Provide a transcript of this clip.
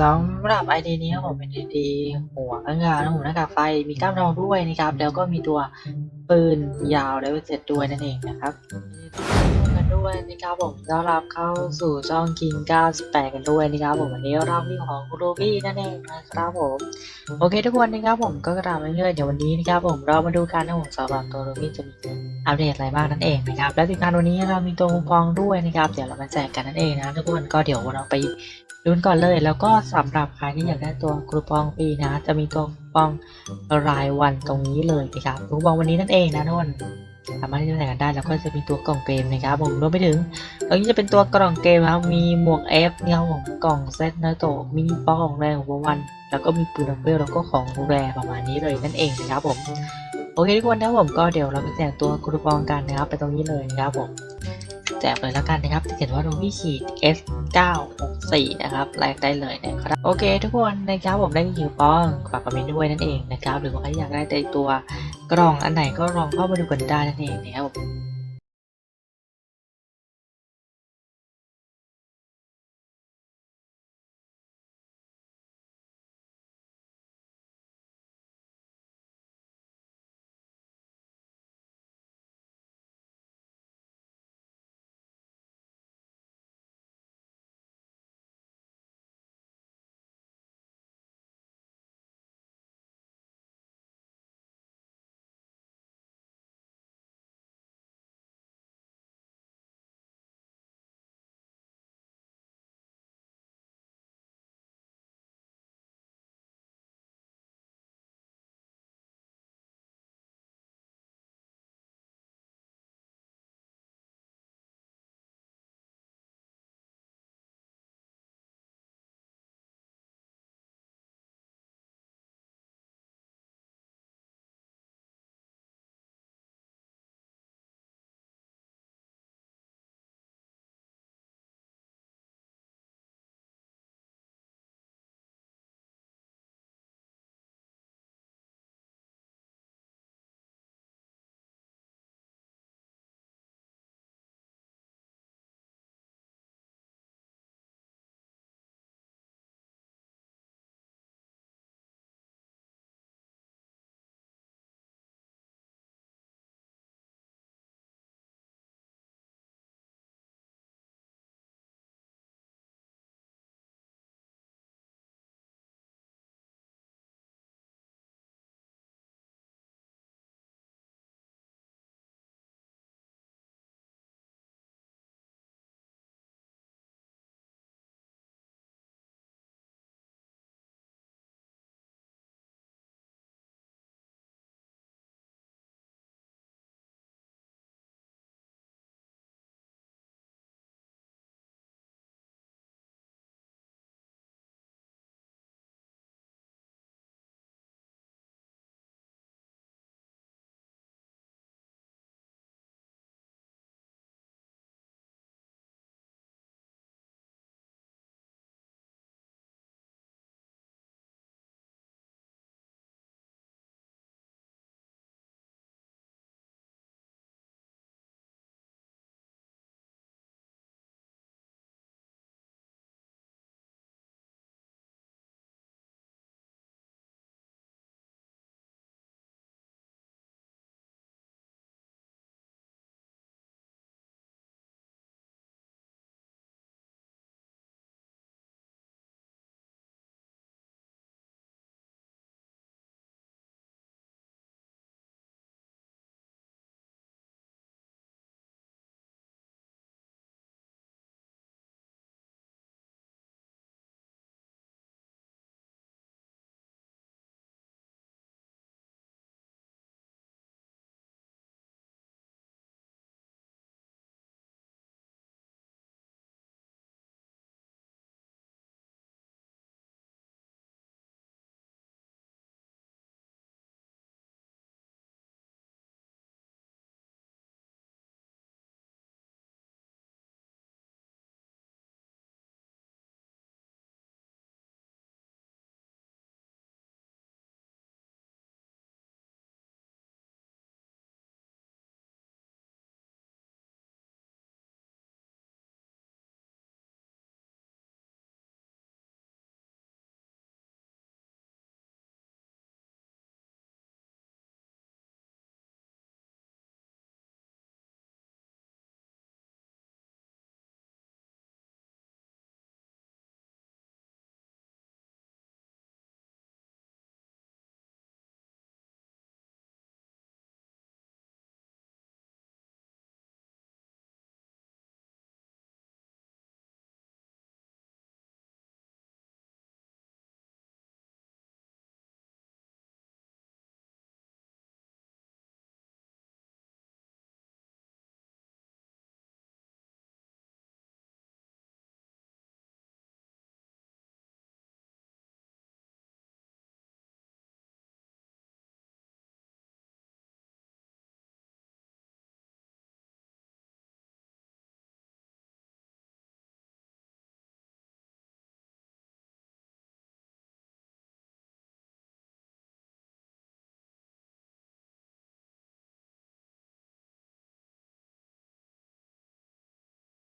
สำหรับไอเดียนี้ครับผมเป็นไอเดียหัวข้างงานหัวหน้ากากไฟมีกล้ามทองด้วยนะครับ แล้วก็มีตัวปืนยาวเลเวลเจ็ดด้วยนั่นเองนะครับกันด้วยนะครับผมต้อนรับเข้าสู่ช่อง King 98กันด้วยนะครับผมวันนี้เรามีของคูโรบี้นั่นเองนะครับผมโอเคทุกคนนะครับผมก็ตามเรื่อยๆเดี๋ยววันนี้นะครับผมเรามาดูกันนะผมสำหรับตัวโรบี้จะมีอัปเดตอะไรบ้างนั่นเองนะครับและที่การวันนี้เรามีตัวคูปองด้วยนะครับเดี๋ยวเรามาแจกกันนั่นเองนะทุกคนก็เดี๋ยวเราไป ลุ้นก่อนเลย แล้วก็สำหรับใครที่อยากได้ตัวคูปองฟรีนะ จะมีตัวคูปองรายวันตรงนี้เลยนะครับคูปองวันนี้นั่นเองนะทุกคนสามารถที่จะใส่กันได้แล้วก็จะมีตัวกล่องเกมนะครับผมรวมไปถึงตรงนี้จะเป็นตัวกล่องเกมครับมีหมวก F เนี่ยครับผมกล่องเซตนาโตะมินิปองแรงหัววัน แล้วก็มีปืนดับเบิลแล้วก็ของแรประมาณนี้เลยนั่นเองนะครับผมโอเคทุกคนนะผมก็เดี๋ยวเราไปแจกตัวคูปองกันนะครับไปตรงนี้เลยนะครับผม แจกเลยแล้วกันนะครับจะเขียนว่าโรบี้ขีด S 964นะครับแลกได้เลยนะครับโอเค ทุกคนนะครับผมได้คิวปองฝากคอมเมนต์ด้วยนั่นเองนะครับหรือว่าใครอยากได้ในตัวกล่องอันไหนก็ลองเข้ามาดูกันได้นั่นเองนะครับผม